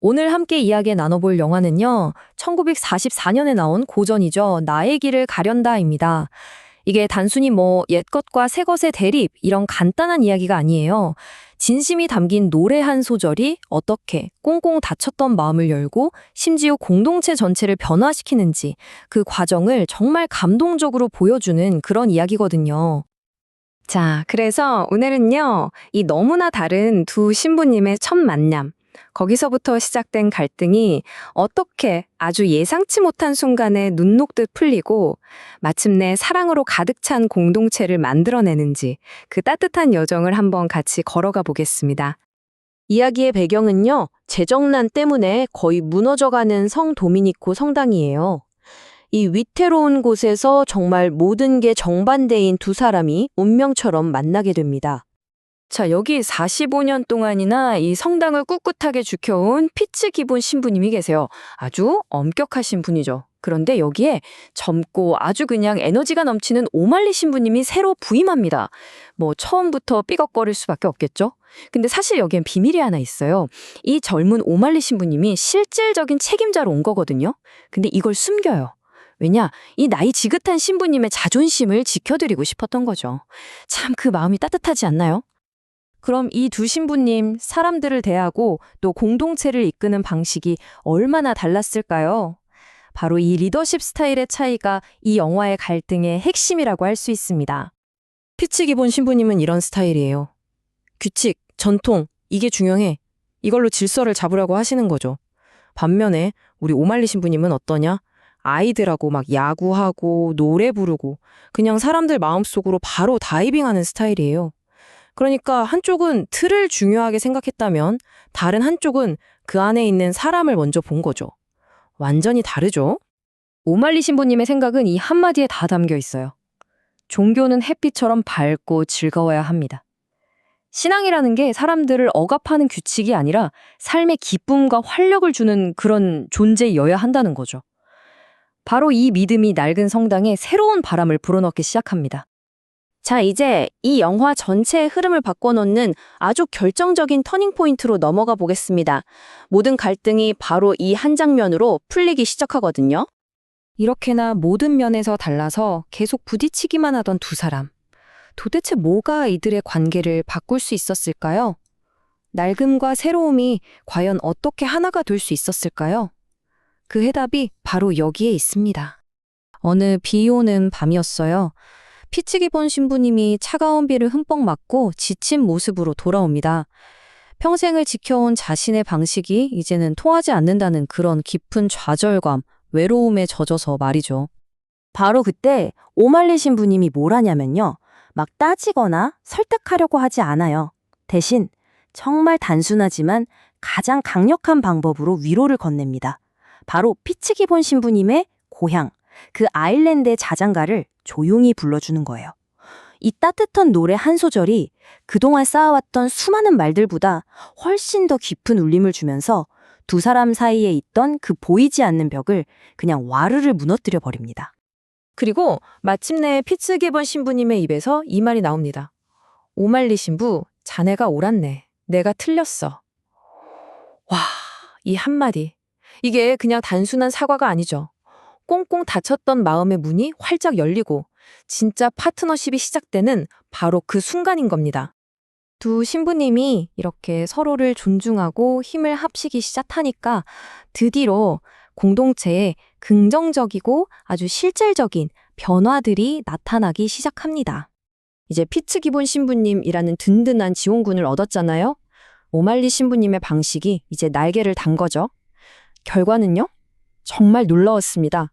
오늘 함께 이야기 나눠볼 영화는요, 1944년에 나온 고전이죠. 나의 길을 가련다입니다. 이게 단순히 뭐 옛것과 새것의 대립, 이런 간단한 이야기가 아니에요. 진심이 담긴 노래 한 소절이 어떻게 꽁꽁 닫혔던 마음을 열고 심지어 공동체 전체를 변화시키는지 그 과정을 정말 감동적으로 보여주는 그런 이야기거든요. 자, 그래서 오늘은요, 이 너무나 다른 두 신부님의 첫 만남, 거기서부터 시작된 갈등이 어떻게 아주 예상치 못한 순간에 눈 녹듯 풀리고 마침내 사랑으로 가득 찬 공동체를 만들어내는지 그 따뜻한 여정을 한번 같이 걸어가 보겠습니다. 이야기의 배경은요, 재정난 때문에 거의 무너져가는 성 도미니코 성당이에요. 이 위태로운 곳에서 정말 모든 게 정반대인 두 사람이 운명처럼 만나게 됩니다. 자, 여기 45년 동안이나 이 성당을 꿋꿋하게 지켜온 피츠 기본 신부님이 계세요. 아주 엄격하신 분이죠. 그런데 여기에 젊고 아주 그냥 에너지가 넘치는 오말리 신부님이 새로 부임합니다. 뭐 처음부터 삐걱거릴 수밖에 없겠죠? 근데 사실 여기엔 비밀이 하나 있어요. 이 젊은 오말리 신부님이 실질적인 책임자로 온 거거든요. 근데 이걸 숨겨요. 왜냐? 이 나이 지긋한 신부님의 자존심을 지켜드리고 싶었던 거죠. 참 그 마음이 따뜻하지 않나요? 그럼 이 두 신부님 사람들을 대하고 또 공동체를 이끄는 방식이 얼마나 달랐을까요? 바로 이 리더십 스타일의 차이가 이 영화의 갈등의 핵심이라고 할 수 있습니다. 피치 기본 신부님은 이런 스타일이에요. 규칙, 전통, 이게 중요해. 이걸로 질서를 잡으려고 하시는 거죠. 반면에 우리 오말리 신부님은 어떠냐? 아이들하고 막 야구하고 노래 부르고 그냥 사람들 마음속으로 바로 다이빙하는 스타일이에요. 그러니까 한쪽은 틀을 중요하게 생각했다면 다른 한쪽은 그 안에 있는 사람을 먼저 본 거죠. 완전히 다르죠? 오말리 신부님의 생각은 이 한마디에 다 담겨 있어요. 종교는 햇빛처럼 밝고 즐거워야 합니다. 신앙이라는 게 사람들을 억압하는 규칙이 아니라 삶의 기쁨과 활력을 주는 그런 존재여야 한다는 거죠. 바로 이 믿음이 낡은 성당에 새로운 바람을 불어넣기 시작합니다. 자, 이제 이 영화 전체의 흐름을 바꿔놓는 아주 결정적인 터닝포인트로 넘어가 보겠습니다. 모든 갈등이 바로 이 한 장면으로 풀리기 시작하거든요. 이렇게나 모든 면에서 달라서 계속 부딪히기만 하던 두 사람. 도대체 뭐가 이들의 관계를 바꿀 수 있었을까요? 낡음과 새로움이 과연 어떻게 하나가 될 수 있었을까요? 그 해답이 바로 여기에 있습니다. 어느 비 오는 밤이었어요. 피치기 본 신부님이 차가운 비를 흠뻑 맞고 지친 모습으로 돌아옵니다. 평생을 지켜온 자신의 방식이 이제는 통하지 않는다는 그런 깊은 좌절감, 외로움에 젖어서 말이죠. 바로 그때 오말리 신부님이 뭘 하냐면요. 막 따지거나 설득하려고 하지 않아요. 대신 정말 단순하지만 가장 강력한 방법으로 위로를 건넵니다. 바로 피치기 본 신부님의 고향, 그 아일랜드의 자장가를 조용히 불러주는 거예요. 이 따뜻한 노래 한 소절이 그동안 쌓아왔던 수많은 말들보다 훨씬 더 깊은 울림을 주면서 두 사람 사이에 있던 그 보이지 않는 벽을 그냥 와르르 무너뜨려 버립니다. 그리고 마침내 피츠게번 신부님의 입에서 이 말이 나옵니다. 오말리 신부, 자네가 옳았네. 내가 틀렸어. 와, 이 한마디. 이게 그냥 단순한 사과가 아니죠. 꽁꽁 닫혔던 마음의 문이 활짝 열리고 진짜 파트너십이 시작되는 바로 그 순간인 겁니다. 두 신부님이 이렇게 서로를 존중하고 힘을 합치기 시작하니까 드디어 공동체에 긍정적이고 아주 실질적인 변화들이 나타나기 시작합니다. 이제 피츠 기본 신부님이라는 든든한 지원군을 얻었잖아요. 오말리 신부님의 방식이 이제 날개를 단 거죠. 결과는요? 정말 놀라웠습니다.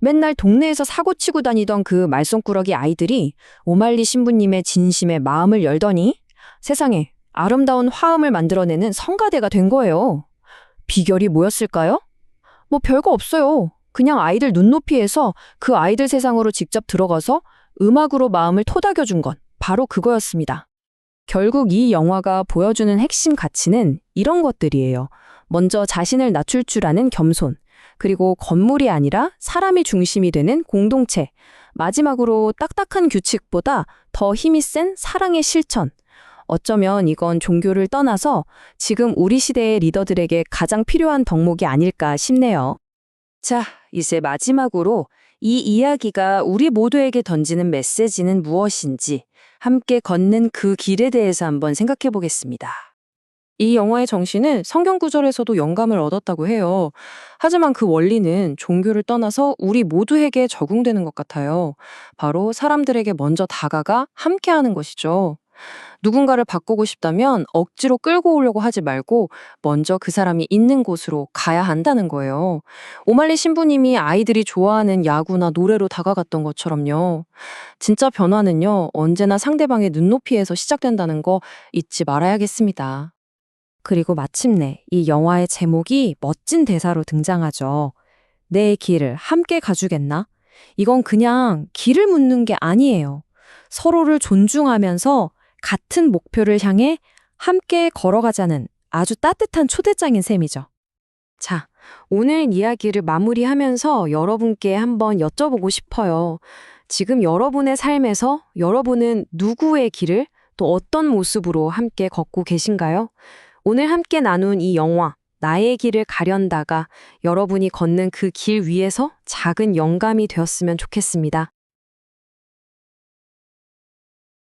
맨날 동네에서 사고치고 다니던 그 말썽꾸러기 아이들이 오말리 신부님의 진심에 마음을 열더니 세상에 아름다운 화음을 만들어내는 성가대가 된 거예요. 비결이 뭐였을까요? 뭐 별거 없어요. 그냥 아이들 눈높이에서 그 아이들 세상으로 직접 들어가서 음악으로 마음을 토닥여 준 건 바로 그거였습니다. 결국 이 영화가 보여주는 핵심 가치는 이런 것들이에요. 먼저 자신을 낮출 줄 아는 겸손, 그리고 건물이 아니라 사람이 중심이 되는 공동체, 마지막으로 딱딱한 규칙보다 더 힘이 센 사랑의 실천. 어쩌면 이건 종교를 떠나서 지금 우리 시대의 리더들에게 가장 필요한 덕목이 아닐까 싶네요. 자, 이제 마지막으로 이 이야기가 우리 모두에게 던지는 메시지는 무엇인지 함께 걷는 그 길에 대해서 한번 생각해 보겠습니다. 이 영화의 정신은 성경 구절에서도 영감을 얻었다고 해요. 하지만 그 원리는 종교를 떠나서 우리 모두에게 적용되는 것 같아요. 바로 사람들에게 먼저 다가가 함께 하는 것이죠. 누군가를 바꾸고 싶다면 억지로 끌고 오려고 하지 말고 먼저 그 사람이 있는 곳으로 가야 한다는 거예요. 오말리 신부님이 아이들이 좋아하는 야구나 노래로 다가갔던 것처럼요. 진짜 변화는요, 언제나 상대방의 눈높이에서 시작된다는 거 잊지 말아야겠습니다. 그리고 마침내 이 영화의 제목이 멋진 대사로 등장하죠. 내 길을 함께 가주겠나? 이건 그냥 길을 묻는 게 아니에요. 서로를 존중하면서 같은 목표를 향해 함께 걸어가자는 아주 따뜻한 초대장인 셈이죠. 자, 오늘 이야기를 마무리하면서 여러분께 한번 여쭤보고 싶어요. 지금 여러분의 삶에서 여러분은 누구의 길을 또 어떤 모습으로 함께 걷고 계신가요? 오늘 함께 나눈 이 영화, 나의 길을 가련다가 여러분이 걷는 그 길 위에서 작은 영감이 되었으면 좋겠습니다.